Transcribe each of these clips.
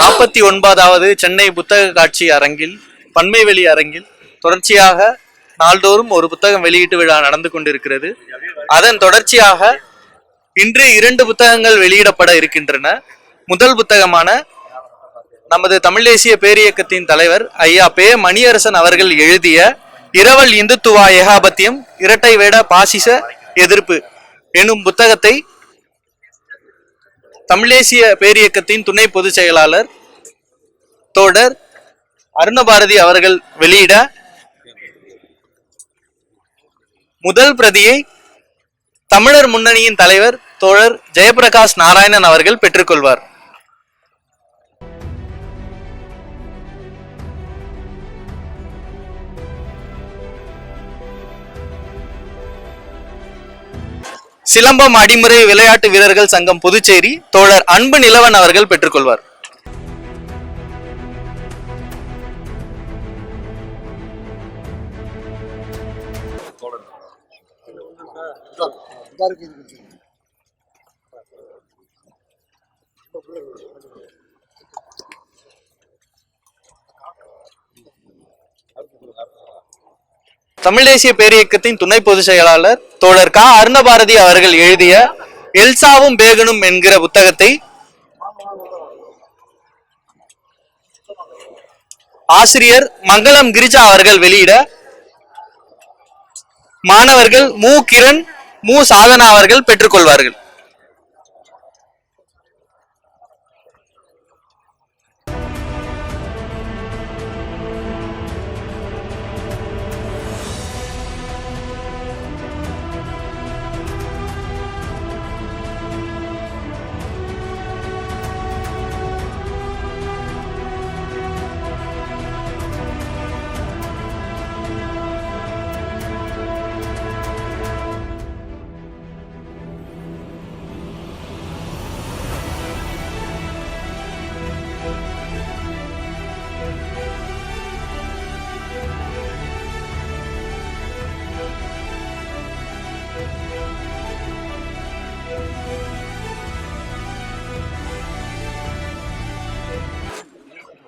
நாற்பத்தி ஒன்பதாவது சென்னை புத்தக காட்சி அரங்கில் பன்மைவெளி அரங்கில் தொடர்ச்சியாக நாள்தோறும் ஒரு புத்தகம் வெளியீட்டு விழா நடந்து கொண்டிருக்கிறது. அதன் தொடர்ச்சியாக இன்று இரண்டு புத்தகங்கள் வெளியிடப்பட இருக்கின்றன. முதல் புத்தகமான நமது தமிழ் தேசிய பேரியக்கத்தின் தலைவர் ஐயா பே மணியரசன் அவர்கள் எழுதிய இரவல் இந்துத்துவா ஏகாபத்தியம் இரட்டை வேட பாசிச எதிர்ப்பு எனும் புத்தகத்தை தமிழேசிய பேரியக்கத்தின் துணை பொதுச் செயலாளர் தோடர் அருணபாரதி அவர்கள் வெளியிட முதல் பிரதியை தமிழர் முன்னணியின் தலைவர் தோழர் ஜெயபிரகாஷ் நாராயணன் அவர்கள் பெற்றுக்கொள்வார். சிலம்பம் அடிமுறை விளையாட்டு வீரர்கள் சங்கம் புதுச்சேரி தோழர் அன்பு நிலவன் அவர்கள் பெற்றுக்கொள்வார். தமிழ் தேசிய பேரியக்கத்தின் துணை பொதுச் செயலாளர் தோழர் கா. அருணபாரதி அவர்கள் எழுதிய எல்சாவும் பேகனும் என்கிற புத்தகத்தை ஆசிரியர் மங்களம் கிரிஜா அவர்கள் வெளியிட மாணவர்கள் மு. கிரண் மு. சாதனா அவர்கள் பெற்றுக்கொள்வார்கள்.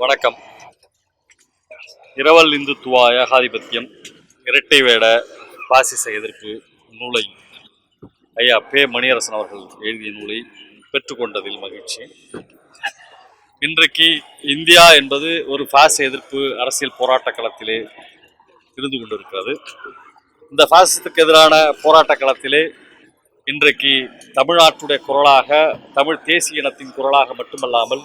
வணக்கம். இரவல் இந்துத்துவா ஏகாதிபத்தியம் இரட்டை வேட பாசிச எதிர்ப்பு நூலை ஐயா பே மணியரசன் அவர்கள் எழுதிய நூலை பெற்றுக்கொண்டதில் மகிழ்ச்சி. இன்றைக்கு இந்தியா என்பது ஒரு பாச எதிர்ப்பு அரசியல் போராட்ட களத்திலே இருந்து கொண்டிருக்கிறது. இந்த பாசிசத்துக்கு எதிரான போராட்ட களத்திலே இன்றைக்கு தமிழ்நாட்டுடைய குரலாக தமிழ் தேசிய இனத்தின் குரலாக மட்டுமல்லாமல்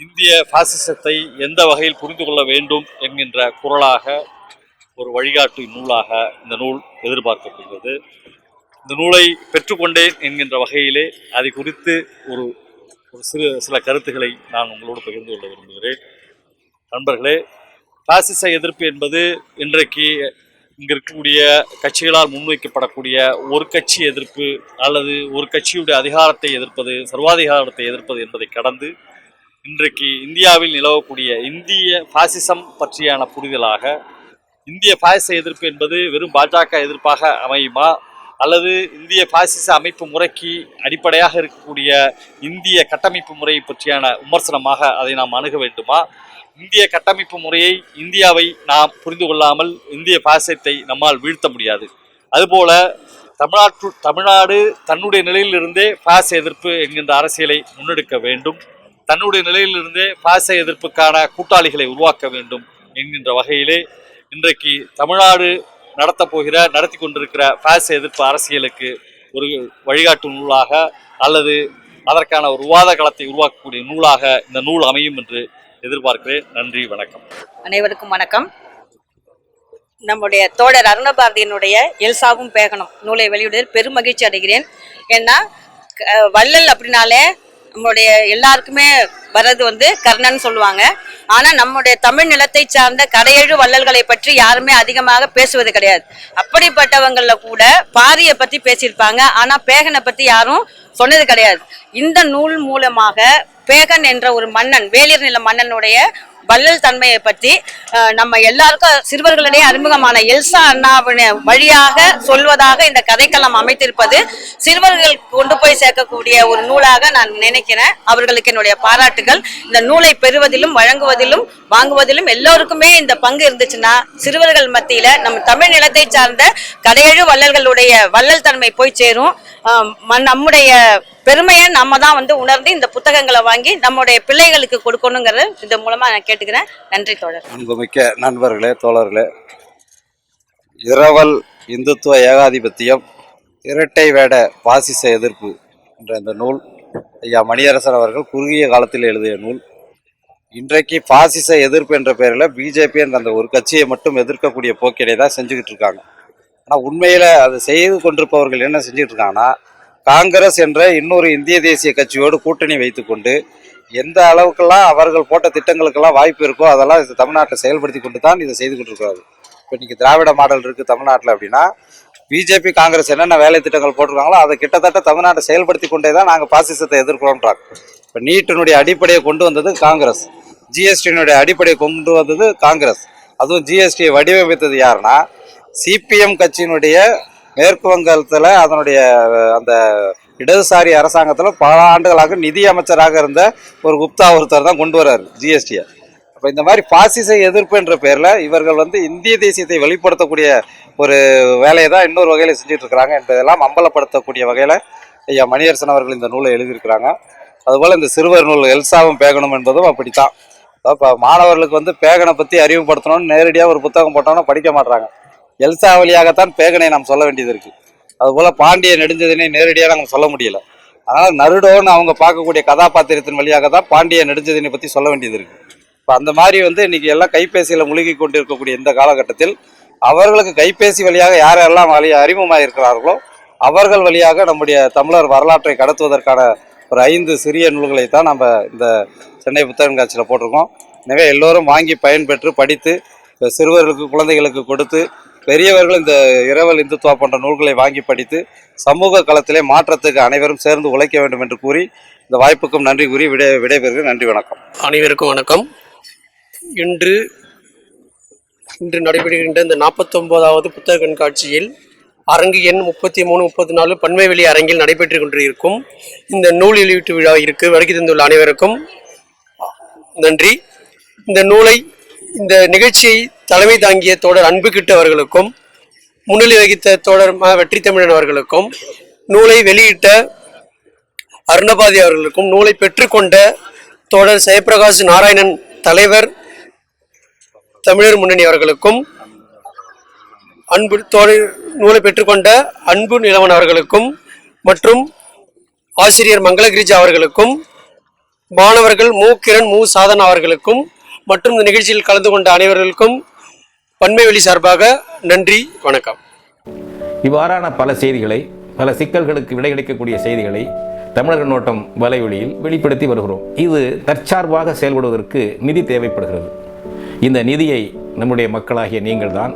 இந்திய பாசிசத்தை எந்த வகையில் புரிந்து கொள்ள வேண்டும் என்கின்ற குரலாக ஒரு வழிகாட்டு நூலாக இந்த நூல் எதிர்பார்க்கப்படுகிறது. இந்த நூலை பெற்றுக்கொண்டேன் என்கின்ற வகையிலே அதை குறித்து ஒரு ஒரு சிறு சில கருத்துக்களை நான் உங்களோடு பகிர்ந்து கொள்ள விரும்புகிறேன். நண்பர்களே பாசிச எதிர்ப்பு என்பது இன்றைக்கு இங்கே இருக்கக்கூடிய கட்சிகளால் முன்வைக்கப்படக்கூடிய ஒரு கட்சி எதிர்ப்பு அல்லது ஒரு கட்சியுடைய அதிகாரத்தை எதிர்ப்பது சர்வாதிகாரத்தை எதிர்ப்பது என்பதை கடந்து இன்றைக்கு இந்தியாவில் நிலவக்கூடிய இந்திய பாசிசம் பற்றியான புரிதலாக இந்திய பாசிச எதிர்ப்பு என்பது வெறும் பாஜக எதிர்ப்பாக அமையுமா? அல்லது இந்திய பாசிச அமைப்பு முறைக்கு அடிப்படையாக இருக்கக்கூடிய இந்திய கட்டமைப்பு முறை பற்றியான விமர்சனமாக அதை நாம் அணுக வேண்டுமா? இந்திய கட்டமைப்பு முறையை இந்தியாவை நாம் புரிந்து கொள்ளாமல் இந்திய பாசிசத்தை நம்மால் வீழ்த்த முடியாது. அதுபோல தமிழ்நாட்டு தமிழ்நாடு தன்னுடைய நிலையிலிருந்தே பாச எதிர்ப்பு என்கின்ற அரசியலை முன்னெடுக்க வேண்டும். தன்னுடைய நிலையிலிருந்தே பாச எதிர்ப்புக்கான கூட்டாளிகளை உருவாக்க வேண்டும் என்கின்ற வகையிலே இன்றைக்கு தமிழ்நாடு நடத்தப் போகிற நடத்தி கொண்டிருக்கிற பாச எதிர்ப்பு அரசியலுக்கு ஒரு வழிகாட்டு நூலாக அல்லது அதற்கான ஒரு விவாத களத்தை உருவாக்கக்கூடிய நூலாக இந்த நூல் அமையும் என்று எதிர்பார்க்கிறேன். நன்றி வணக்கம். அனைவருக்கும் வணக்கம். நம்முடைய தோழர் அருணபாரதியினுடைய எல்சாவும் பேகணும் நூலை வெளியிடுவதில் பெரும் மகிழ்ச்சி அடைகிறேன். ஏன்னா வள்ளல் அப்படின்னாலே நம்மளுடைய எல்லாருக்குமே வர்றது வந்து கர்ணன் சொல்லுவாங்க. ஆனா நம்முடைய தமிழ் நிலத்தை சார்ந்த கடையெழு வள்ளல்களை பற்றி யாருமே அதிகமாக பேசுவது கிடையாது. அப்படிப்பட்டவங்கள கூட பாரியை பத்தி பேசியிருப்பாங்க. ஆனா பேகனை பத்தி யாரும் சொன்னது கிடையாது. இந்த நூல் மூலமாக பேகன் என்ற ஒரு மன்னன் வேலியர் நில மன்னனுடைய வள்ளல் தன்மையை பற்றி நம்ம எல்லாருக்கும் சிறுவர்களிடையே அறிமுகமான எல்சா அண்ணாவின் வழியாக சொல்வதாக இந்த கதைக்களம் அமைத்திருப்பது சிறுவர்கள் கொண்டு போய் சேர்க்கக்கூடிய ஒரு நூலாக நான் நினைக்கிறேன். அவர்களுக்கு என்னுடைய பாராட்டுகள். இந்த நூலை பெறுவதிலும் வழங்குவதிலும் வாங்குவதிலும் எல்லோருக்குமே இந்த பங்கு இருந்துச்சுன்னா சிறுவர்கள் மத்தியில நம்ம தமிழ் நிலத்தை சார்ந்த கடையழு வள்ளல்களுடைய வள்ளல் தன்மை போய் சேரும். நம்முடைய பெருமையை நம்ம தான் வந்து உணர்ந்து இந்த புத்தகங்களை வாங்கி நம்முடைய பிள்ளைகளுக்கு கொடுக்கணுங்கிறது இது மூலமாக நான் கேட்டுக்கிறேன். நன்றி தோழர். அன்புமிக்க நண்பர்களே தோழர்களே. இரவல் இந்துத்துவ ஏகாதிபத்தியம் இரட்டை வேட பாசிச எதிர்ப்பு என்ற இந்த நூல் ஐயா மணியரசன் அவர்கள் குறுகிய காலத்தில் எழுதிய நூல். இன்றைக்கு பாசிச எதிர்ப்பு என்ற பெயரில் பிஜேபி என்ற அந்த ஒரு கட்சியை மட்டும் எதிர்க்கக்கூடிய போக்கிடையே தான் செஞ்சுக்கிட்டு இருக்காங்க. ஆனால் உண்மையில் அதை செய்து கொண்டிருப்பவர்கள் என்ன செஞ்சுட்டு இருக்காங்கன்னா காங்கிரஸ் என்ற இன்னொரு இந்திய தேசிய கட்சியோடு கூட்டணி வைத்துக்கொண்டு எந்த அளவுக்கெல்லாம் அவர்கள் போட்ட திட்டங்களுக்கெல்லாம் வாய்ப்பு இருக்கோ அதெல்லாம் இது தமிழ்நாட்டில் செயல்படுத்தி கொண்டு தான் இதை செய்து கொண்டிருக்கிறாரு இப்போ இன்றைக்கி திராவிட மாடல் இருக்குது தமிழ்நாட்டில் அப்படின்னா பிஜேபி காங்கிரஸ் என்னென்ன வேலை திட்டங்கள் போட்டிருக்காங்களோ அதை கிட்டத்தட்ட தமிழ்நாட்டை செயல்படுத்தி கொண்டே தான் நாங்கள் பாசிசத்தை எதிர்க்கிறோன்றாங்க. இப்போ நீட்டினுடைய அடிப்படையை கொண்டு வந்தது காங்கிரஸ். ஜிஎஸ்டியினுடைய அடிப்படையை கொண்டு வந்தது காங்கிரஸ். அதுவும் ஜிஎஸ்டியை வடிவமைத்தது யாருன்னா சிபிஎம் கட்சியினுடைய மேற்கு வங்கத்தில் அதனுடைய அந்த இடதுசாரி அரசாங்கத்தில் பல ஆண்டுகளாக நிதி அமைச்சராக இருந்த ஒரு குப்தா ஒருத்தர் தான் கொண்டு வர்றாரு ஜிஎஸ்டியை. அப்போ இந்த மாதிரி பாசிச எதிர்ப்பு என்ற பேரில் இவர்கள் வந்து இந்திய தேசியத்தை வெளிப்படுத்தக்கூடிய ஒரு வேலையை தான் இன்னொரு வகையில் செஞ்சுட்டு இருக்கிறாங்க என்பதெல்லாம் அம்பலப்படுத்தக்கூடிய வகையில் ஐயா மணியரசன் அவர்கள் இந்த நூலை எழுதியிருக்கிறாங்க. அதுபோல் இந்த சிறுவர் நூல் எல்சாவும் பேகணும் என்பதும் அப்படித்தான். இப்போ மாணவர்களுக்கு வந்து பேகனை பற்றி அறிவுப்படுத்தணும்னு நேரடியாக ஒரு புத்தகம் போட்டோம்னா படிக்க மாட்டுறாங்க எல்சாவளியாகத்தான் பேகனை நாம் சொல்ல வேண்டியது இருக்குது அதுபோல் பாண்டிய நெடுஞ்சதினை நேரடியாக நாங்கள் சொல்ல முடியல. அதனால் நருடோன்னு அவங்க பார்க்கக்கூடிய கதாபாத்திரத்தின் வழியாக தான் பாண்டிய நெடுஞ்சதினை பற்றி சொல்ல வேண்டியது இருக்குது இப்போ அந்த மாதிரி வந்து இன்னைக்கு எல்லாம் கைபேசியில் முழுகி கொண்டு இருக்கக்கூடிய இந்த காலகட்டத்தில் அவர்களுக்கு கைபேசி வழியாக யாரெல்லாம் வழி அறிமுகமாக இருக்கிறார்களோ அவர்கள் வழியாக நம்முடைய தமிழர் வரலாற்றை கடத்துவதற்கான ஒரு ஐந்து சிறிய நூல்களை தான் நம்ம இந்த சென்னை புத்தக காட்சியில் போட்டிருக்கோம். எனவே எல்லோரும் வாங்கி பயன்பெற்று படித்து சிறுவர்களுக்கு குழந்தைகளுக்கு கொடுத்து பெரியவர்கள் இந்த இரவல் இந்துத்துவா போன்ற நூல்களை வாங்கி படித்து சமூக களத்திலே மாற்றத்துக்கு அனைவரும் சேர்ந்து உழைக்க வேண்டும் என்று கூறி இந்த வாய்ப்புக்கும் நன்றி கூறி விடை விடைபெறுகிறேன். நன்றி வணக்கம். அனைவருக்கும் வணக்கம். இன்று இன்று நடைபெறுகின்ற இந்த நாற்பத்தொம்போதாவது புத்தக கண்காட்சியில் அரங்கு எண் முப்பத்தி மூணு முப்பத்தி நாலு பன்மைவெளி அரங்கில் நடைபெற்று கொண்டிருக்கும் இந்த நூல் வெளியீட்டு விழாவிற்கு வருகை தந்துள்ள அனைவருக்கும் நன்றி. இந்த நூலை இந்த நிகழ்ச்சியை தலைமை தாங்கிய தோழர் அன்பு கிட்ட அவர்களுக்கும் முன்னிலை வகித்த தோழர் ம. வெற்றி தமிழன் அவர்களுக்கும் நூலை வெளியிட்ட அருணபாதி அவர்களுக்கும் நூலை பெற்றுக்கொண்ட தோழர் ஜெயபிரகாஷ் நாராயணன் தலைவர் தமிழர் முன்னணி அவர்களுக்கும் அன்பு தோழர் நூலை பெற்றுக்கொண்ட அன்பு நிலவன் அவர்களுக்கும் மற்றும் ஆசிரியர் மங்களகிரிஜா அவர்களுக்கும் மாணவர்கள் மு. கிரண் மு. சாதனா அவர்களுக்கும் மற்றும் இந்த நிகழ்ச்சியில் கலந்து கொண்ட அனைவர்களுக்கும் பன்மைவெளி சார்பாக நன்றி வணக்கம். இவ்வாறான பல செய்திகளை பல சிக்கல்களுக்கு விடை கிடைக்கக்கூடிய செய்திகளை தமிழக நோட்டம் வலைவழியில் வெளிப்படுத்தி வருகிறோம். இது தற்சார்பாக செயல்படுவதற்கு நிதி தேவைப்படுகிறது. இந்த நிதியை நம்முடைய மக்களாகிய நீங்கள்தான்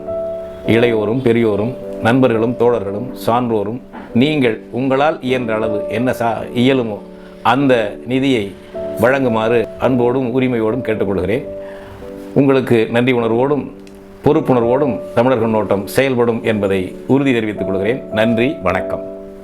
இளையோரும் பெரியோரும் நண்பர்களும் தோழர்களும் சான்றோரும் நீங்கள் உங்களால் இயன்ற அளவு என்ன சா இயலுமோ அந்த நிதியை வழங்குமாறு அன்போடும் உரிமையோடும் கேட்டுக்கொள்கிறேன். உங்களுக்கு நன்றி உணர்வோடும் பொறுப்புணர்வோடும் தமிழர்கள் நோட்டம் செயல்படும் என்பதை உறுதி தெரிவித்துக் கொள்கிறேன். நன்றி வணக்கம்.